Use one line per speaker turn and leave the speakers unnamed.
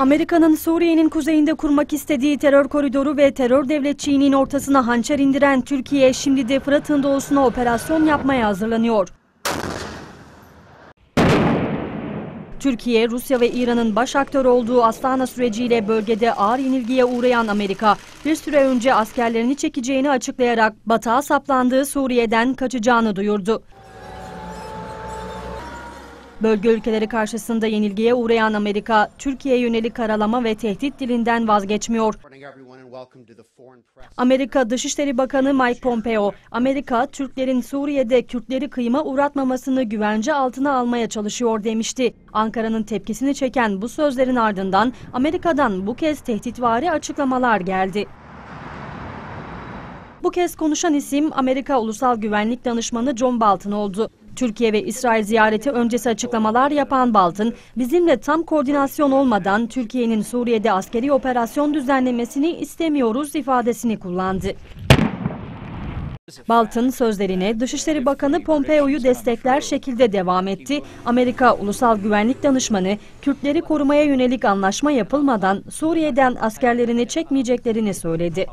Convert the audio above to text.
Amerika'nın Suriye'nin kuzeyinde kurmak istediği terör koridoru ve terör devletçiğinin ortasına hançer indiren Türkiye şimdi de Fırat'ın doğusuna operasyon yapmaya hazırlanıyor. Türkiye, Rusya ve İran'ın baş aktör olduğu Astana süreciyle bölgede ağır yenilgiye uğrayan Amerika, bir süre önce askerlerini çekeceğini açıklayarak batağa saplandığı Suriye'den kaçacağını duyurdu. Bölge ülkeleri karşısında yenilgiye uğrayan Amerika, Türkiye'ye yönelik karalama ve tehdit dilinden vazgeçmiyor. Amerika Dışişleri Bakanı Mike Pompeo, Amerika, Türklerin Suriye'de Kürtleri kıyıma uğratmamasını güvence altına almaya çalışıyor demişti. Ankara'nın tepkisini çeken bu sözlerin ardından Amerika'dan bu kez tehditvari açıklamalar geldi. Bu kez konuşan isim Amerika Ulusal Güvenlik Danışmanı John Bolton oldu. Türkiye ve İsrail ziyareti öncesi açıklamalar yapan Bolton, bizimle tam koordinasyon olmadan Türkiye'nin Suriye'de askeri operasyon düzenlemesini istemiyoruz ifadesini kullandı. Bolton sözlerine Dışişleri Bakanı Pompeo'yu destekler şekilde devam etti. Amerika Ulusal Güvenlik Danışmanı, Kürtleri korumaya yönelik anlaşma yapılmadan Suriye'den askerlerini çekmeyeceklerini söyledi.